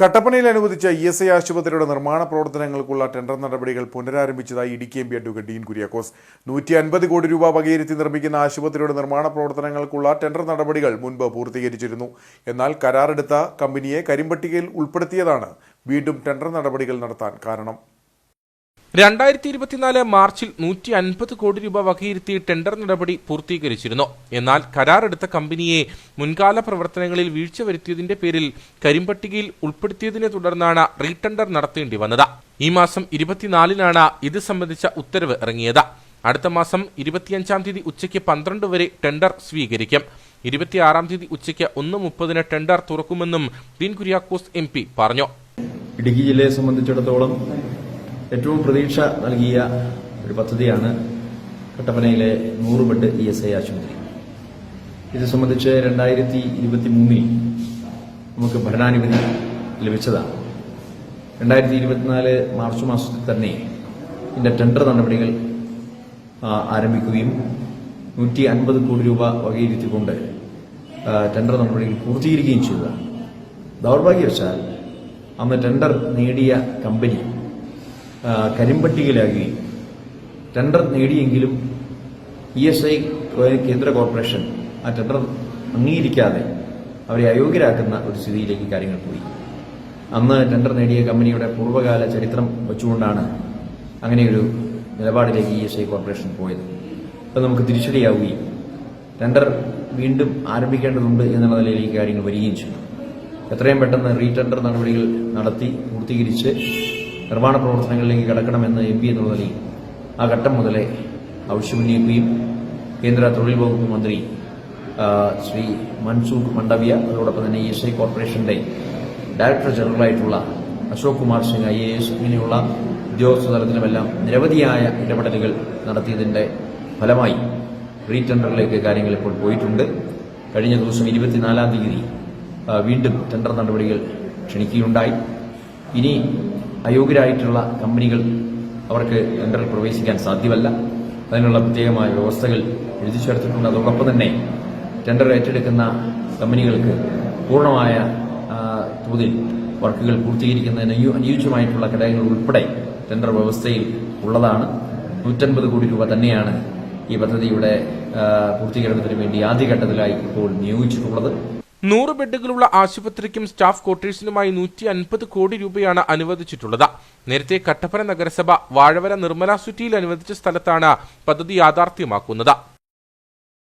കട്ടപ്പനയിൽ അനുവദിച്ച E S I ആശുപത്രിയുടെ നിർമ്മാണ പ്രവർത്തനങ്ങൾക്കുള്ള ടെൻഡർ നടപടികൾ പുനരാരംഭിച്ചതായി Idukki M P advocate Dean Kuriakose. നൂറ്റി അൻപത് കോടി രൂപ വകയിരുത്തി നിർമ്മിക്കുന്ന ആശുപത്രിയുടെ നിർമ്മാണ പ്രവർത്തനങ്ങൾക്കുള്ള ടെൻഡർ നടപടികൾ മുൻപ് പൂർത്തീകരിച്ചിരുന്നു. എന്നാൽ കരാറെടുത്ത കമ്പനിയെ കരിമ്പട്ടികയിൽ ഉൾപ്പെടുത്തിയതാണ് വീണ്ടും ടെൻഡർ നടപടികൾ നടത്താൻ കാരണം. രണ്ടായിരത്തി ഇരുപത്തിനാല് മാർച്ചിൽ നൂറ്റി അൻപത് കോടി രൂപ വകയിരുത്തി ടെൻഡർ നടപടി പൂർത്തീകരിച്ചിരുന്നു. എന്നാൽ കരാറെടുത്ത കമ്പനിയെ മുൻകാല പ്രവർത്തനങ്ങളിൽ വീഴ്ച വരുത്തിയതിന്റെ പേരിൽ കരിമ്പട്ടികയിൽ ഉൾപ്പെടുത്തിയതിനെ തുടർന്നാണ് റീടെൻഡർ നടത്തേണ്ടി വന്നത്. ഈ മാസം ഇരുപത്തിനാലിനാണ് ഇത് സംബന്ധിച്ച ഉത്തരവ് ഇറങ്ങിയത്. അടുത്ത മാസം ഇരുപത്തിയഞ്ചാം തീയതി ഉച്ചയ്ക്ക് പന്ത്രണ്ട് വരെ ടെൻഡർ സ്വീകരിക്കും. ഇരുപത്തിയാറാം തീയതി ഉച്ചയ്ക്ക് ഒന്ന് മുപ്പതിന് ടെൻഡർ തുറക്കുമെന്നും ഡീൻ കുര്യാക്കോസ് എം പറഞ്ഞു. ഇടുക്കി ജില്ലയെ സംബന്ധിച്ചിടത്തോളം ഏറ്റവും പ്രതീക്ഷ നൽകിയ ഒരു പദ്ധതിയാണ് കട്ടപ്പനയിലെ നൂറ് ബെഡ് ഇ എസ് ഐ ആശുപത്രി. ഇത് സംബന്ധിച്ച് രണ്ടായിരത്തി ഇരുപത്തി മൂന്നിൽ നമുക്ക് ഭരണാനുമതി ലഭിച്ചതാണ്. രണ്ടായിരത്തി ഇരുപത്തിനാല് മാർച്ച് മാസത്തിൽ തന്നെ ഇതിന്റെ ടെൻഡർ നടപടികൾ ആരംഭിക്കുകയും നൂറ്റി അൻപത് കോടി രൂപ വകയിരുത്തിക്കൊണ്ട് ടെൻഡർ നടപടികൾ പൂർത്തീകരിക്കുകയും ചെയ്തതാണ്. ദൗർഭാഗ്യവശാൽ അന്ന് ടെൻഡർ നേടിയ കമ്പനി കരിമ്പട്ടികയിലാകുകയും ടെൻഡർ നേടിയെങ്കിലും ഇ എസ് ഐ കേന്ദ്ര കോർപ്പറേഷൻ ആ ടെൻഡർ അംഗീകരിക്കാതെ അവരെ അയോഗ്യരാക്കുന്ന ഒരു സ്ഥിതിയിലേക്ക് കാര്യങ്ങൾ പോയി. അന്ന് ടെൻഡർ നേടിയ കമ്പനിയുടെ പൂർവകാല ചരിത്രം വെച്ചുകൊണ്ടാണ് അങ്ങനെയൊരു നിലപാടിലേക്ക് ഇ എസ് ഐ കോർപ്പറേഷൻ പോയത്. അപ്പം നമുക്ക് തിരിച്ചടിയാവുകയും ടെൻഡർ വീണ്ടും ആരംഭിക്കേണ്ടതുണ്ട് എന്നുള്ള നിലയിലേക്ക് കാര്യങ്ങൾ വരികയും ചെയ്തു. എത്രയും പെട്ടെന്ന് റീടെൻഡർ നടപടികൾ നടത്തി പൂർത്തീകരിച്ച് നിർമ്മാണ പ്രവർത്തനങ്ങളിലേക്ക് കടക്കണമെന്ന് എം പി എന്നുള്ള നിലയിൽ ആ ഘട്ടം മുതലേ ആവശ്യമുന്നയിക്കുകയും കേന്ദ്ര തൊഴിൽ വകുപ്പ് മന്ത്രി ശ്രീ മൻസൂഖ് മണ്ഡവ്യ അതോടൊപ്പം തന്നെ എസ് ഐ കോർപ്പറേഷന്റെ director ജനറലായിട്ടുള്ള Ashok Kumar Singh I A S ഇങ്ങനെയുള്ള ഉദ്യോഗസ്ഥ തലത്തിലുമെല്ലാം നിരവധിയായ ഇടപെടലുകൾ നടത്തിയതിന്റെ ഫലമായി റീടെൻഡറിലേക്ക് കാര്യങ്ങൾ ഇപ്പോൾ പോയിട്ടുണ്ട്. കഴിഞ്ഞ ദിവസം ഇരുപത്തിനാലാം തീയതി വീണ്ടും ടെൻഡർ നടപടികൾ ക്ഷണിക്കുകയുണ്ടായി. ഇനി അയോഗ്യരായിട്ടുള്ള കമ്പനികൾ അവർക്ക് ടെൻഡറിൽ പ്രവേശിക്കാൻ സാധ്യമല്ല. അതിനുള്ള പ്രത്യേകമായ വ്യവസ്ഥകൾ എഴുതി ചേർത്തിട്ടുണ്ട്. അതോടൊപ്പം തന്നെ ടെൻഡർ ഏറ്റെടുക്കുന്ന കമ്പനികൾക്ക് പൂർണമായ തോതിൽ വർക്കുകൾ പൂർത്തീകരിക്കുന്നതിന് അനു- അനുയോജ്യമായിട്ടുള്ള ഘടകങ്ങൾ ഉൾപ്പെടെ ടെൻഡർ വ്യവസ്ഥയിൽ ഉള്ളതാണ്. നൂറ്റൻപത് കോടി രൂപ തന്നെയാണ് ഈ പദ്ധതിയുടെ പൂർത്തീകരണത്തിന് വേണ്ടി ആദ്യഘട്ടത്തിലായി ഇപ്പോൾ നിയോഗിച്ചിട്ടുള്ളത്. നൂറ് ബെഡുകളുള്ള ആശുപത്രിക്കും സ്റ്റാഫ് ക്വാർട്ടേഴ്സിനുമായി നൂറ്റി അൻപത് കോടി രൂപയാണ് അനുവദിച്ചിട്ടുള്ളത്. നേരത്തെ കട്ടപ്പന നഗരസഭ വാഴവര നിർമ്മല സിറ്റിയിൽ അനുവദിച്ച സ്ഥലത്താണ് പദ്ധതി യാഥാർത്ഥ്യമാക്കുന്നത്.